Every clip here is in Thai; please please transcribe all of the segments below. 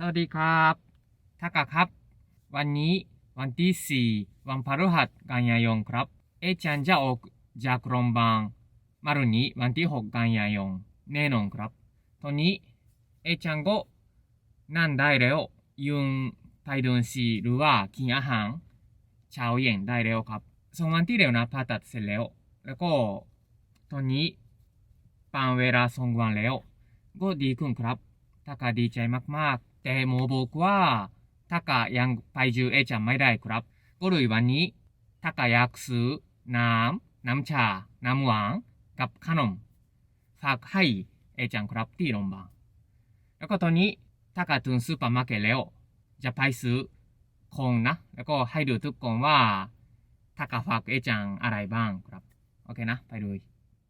สวัสดีครับทากะครับ วันนี้วันที่สี่วันพฤหัสกันยายนครับ เอจันจะออกจากโรงพยาบาลมารุนี้วันที่หกกันยายนแน่นอนครับ ตอนนี้เอจันก็นั่นได้แล้วยืนไปเดินสีหรือว่ากินอาหารเช้าเย็นได้แล้วครับสองวันที่แล้วนะผ่าตัดเสร็จแล้ว แล้วก็ตอนนี้ปันเวลาสองวันแล้ว ก็ดีขึ้นครับタカดีใจมากๆ แต่หมบอกว่าถ้ากายังไปจูเอจำไม่ได้ครับ ก็เลยวันนี้ถ้ากายากซื้อน้ำน้ำชา น้ำหวานกับขนมฝากให้เอจังครับที่โรงพยาบาลแล้วก็ตอนนี้ถ้ากาถึงซูเปอร์มาร์เก็ตแล้วจะไปซื้อของนะ แล้วก็ให้ดูทุกคนว่าถ้ากาฝากเอจังอะไรบ้างครับ โอเคนะ ไปดู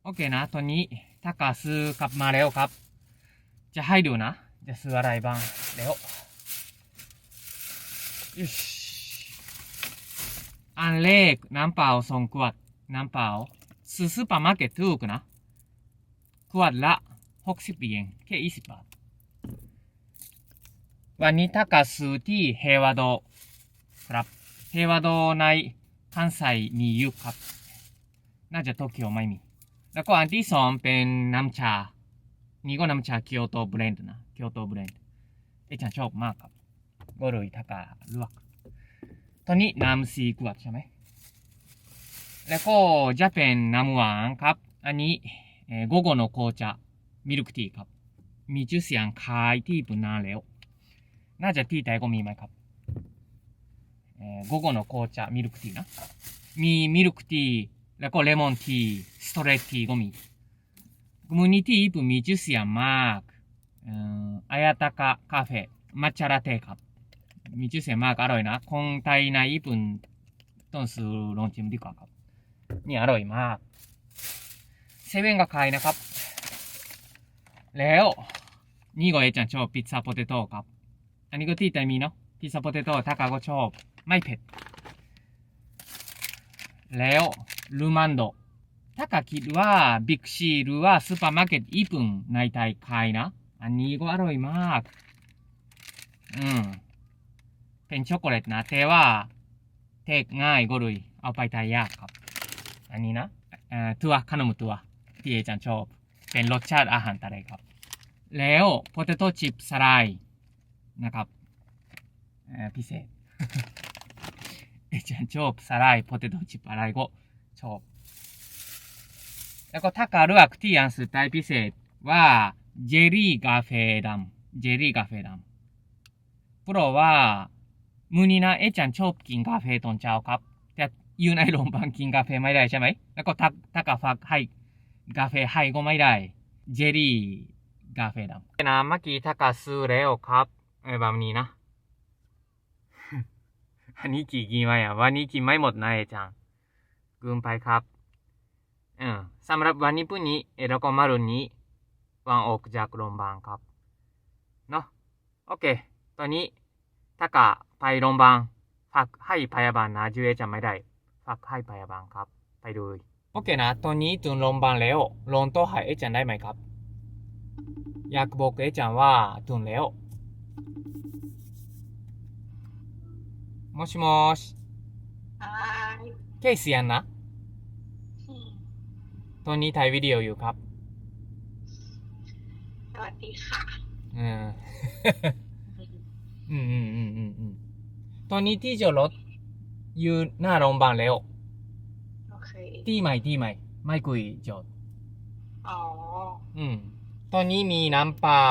โอเคนะ ตอนนี้ถ้ากาซื้อกลับมาแล้วครับ จะให้ดูนะ จะซื้ออะไรบ้างเดี๋ยวอันแรกน้ำเปล่าสองขวดน้ำเปล่าซื้อซูเปอร์มาร์เก็ตถูกนะขวดละหกสิบเยนแค่ยี่สิบบาท วันนี้ถ้ากซื้อที่เฮวาโดครับเฮวาโดในคันไซมีอยู่ครับ น่าจะโตเกียวไม่มี แล้วก็อันที่สองเป็นน้ำชา 二個名前は京都ブレンドな。京都ブレンド。えちゃん、ショープ、マーカー。五類、タカー、ルワク。とに、ナムシークワクシャメ。レコ、ジャペン、ナムワン、カップ。あに、えー、午後の紅茶、ミルクティー、カップ。ミジュシアン、カイティープ、ナーレオ。なじゃ、ティータイゴミマイ、カップ。えー、午後の紅茶、ミルクティーな。ミ、ミルクティー、レコ、レモンティー、ストレッティー、ゴミ。Community Ip Musician Mark Ayataka Cafe Matcha Latte Cup มิจูเสียมากอร่อยนะคงไทยในญี่ปุ่นต้นสูลงชิมดีกว่าครับนี่อร่อยมากเซเว่นก็ขายนะครับ แล้วนี่ก็เอจชอบพิซซ่าโพเตโตครับ อันนี้ก็ที่ต่มีเนาะพิซซ่าโพเตโต้ากาชอบ ไม่เผ็ด แล้วลูมันโด ถ้ากาคิดว่าบิ๊กซีหรือว่าซูเปอร์มาร์เก็ตญี่ปุ่นในไทยขายนะ อันนี้ก็อร่อยมาก อืม เป็นช็อกโกแลตนะแต่ว่าเทคง่ายก็เลยเอาไปทายยากครับ อันนี้นะเอ่อตัวขนมตัวที่เอจันชอบ เป็นรสชาติอาหารทะเลครับ แล้วโพเตโต้ชิพสไลด์นะครับพิเศษ เอจันชอบสไลด์โพเตโต้ชิพอะไรก็ชอบ แล้วก็ถ้าการเลือกที่อันสุดท้ายพิเศษว่าเจลลี่กาแฟดำเจลลี่กาแฟดำเพราะว่ามือนี้นะเอจันชอบกินกาแฟตอนเช้าครับ แต่อยู่ในโรงพยาบาลกินกาแฟไม่ได้ใช่ไหม แล้วก็ถ้าถ้ากาแฟให้กาแฟให้ก็ไม่ได้เจลลี่กาแฟดำนะเมื่อกี้ถ้ากาซื้อแล้วครับเออแบบนี้นะอันนี้กี่กินไว้อะวันนี้กินไม่หมดนะเอจังกินไปครับ อืมสำหรับวันนี้พรุ่งนี้เอเราก็มารุนี้วันออกจากโรงพยาบาลครับ เนาะโอเค ตอนนี้ถ้ากะไปโรงพยาบาลฝากให้พยาบาลนะจูเอจะไม่ได้ฝากให้พยาบาลครับ ไปดูเลยโอเคนะ ตอนนี้ถึงโรงพยาบาลแล้วลงตัวให้เอจันได้ไหมครับ อยากบอกเอจันว่าถึงแล้วもしもし はい เคเสียนนะ อืม ตอนนี้ถ่ายวิดีโออยู่ครับ สวัสดีค่ะเอออืมอืมอืมอืมอืมตอนนี้ที่จอดรถอยู่หน้าโรงพยาบาลแล้ว โอเค ที่ใหม่ที่ใหม่ ไม่คุยจอด อ๋อ อืม ตอนนี้มีน้ำเปล่า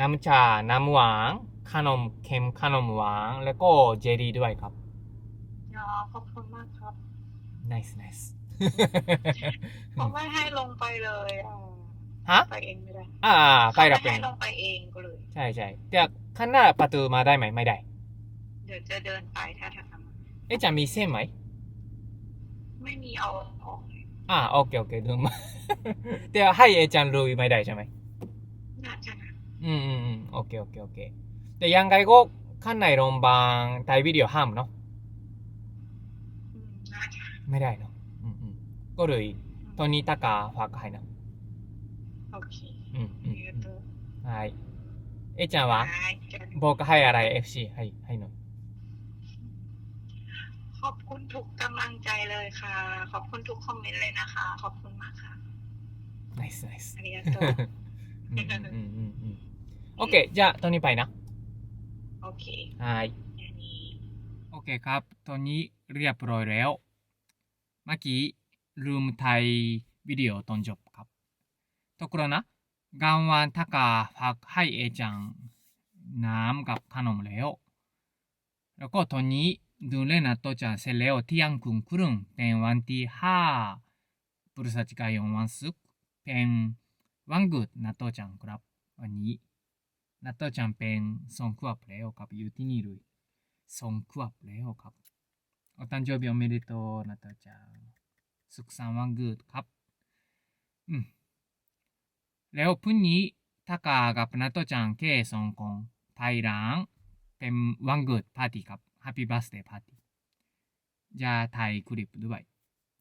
น้ำชา น้ำหวาน ขนมเค็ม ขนมหวาน แล้วก็เจลลี่ด้วยครับอ๋อขอบคุณมากครับ nice nice เขาไม่ให้ลงไปเลยอะฮะไปเองไม่ได้อ่า ไปรับเขาเอไม่งให้ลงไปเองก็เลย ใช่ใช่แต่ข้างหน้าประตูมาได้ไหมไม่ได้ เดี๋ยวจะเดินไปถ้าทำเอ๊ะจะมีเส้นไหม ไม่มีเอาออกอ่าโอเคโอเคดูมาแต่ให้เอจันรู้ไม่ได้ใช่ไหมน่าจะนะอืมอืมอืมโอเคโอเคโอเคแต่ยังไงก็ข้างในโรงพยาบาลถ่ายวิดีโอห้ามเนาะอืมน่าจะไม่ได้เนาะอืมอืม ก็เลยตอนนี้ตากาฝากให้นะ โอเค อืมอืม เดี๋ยว อืม ดู はい เอจังวะ ได้เจอ บอกให้อะไร FC ให้ให้หน่อย ขอบคุณทุกกำลังใจเลยค่ะ ขอบคุณทุกคอมเมนต์เลยนะคะ ขอบคุณมากค่ะ ナイスナイスありがとううんうんうんうん OK じゃあตอนนี้ไปนะ โอเค はい อย่างนี้ โอเคครับ ตอนนี้เรียบร้อยแล้ว เมื่อกี้ ลืมถ่ายวิดีโอตอนจบครับところนะกลางวันถ้ากาฝากให้เอจัง น้ำกับขนมแล้ว แล้วก็ตอนนี้ดูแลนาโตจังเสร็จแล้วเที่ยงคืนครึ่งเป็นวันที่ห้าพฤศจิกายนวันศุกร์เป็นวันหยุดนาโตจังครับ วันนี้นาโตจังเป็นสองขวบแล้วครับอยู่ที่นี่เลย สองขวบแล้วครับ お誕生日おめでとうなとちゃん สุขสันต์วันเกิดครับ อืม แล้วพรุ่งนี้ทากากับนาโตจังแค่สองคนไทยร้านเป็นวันเกิดปาร์ตี้ครับ Happy Birthday Party จะถ่ายคลิปด้วย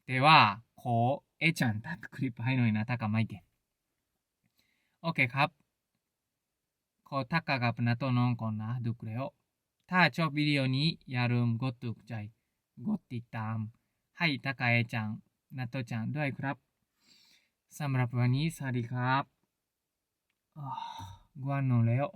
แต่ว่าขอเอจันตัดคลิปให้หน่อยนะทากาไม่เก่งโอเคครับขอทากากับนาโตน้องก่อนนะดูแล้วถ้าชอบวิดีโอนี้อย่าลืมกดถูกใจกดติดตามให้ตากาเอจัง นาโตจังด้วยครับสำหรับวันนี้สวัสดีครับกวนนอนแล้ว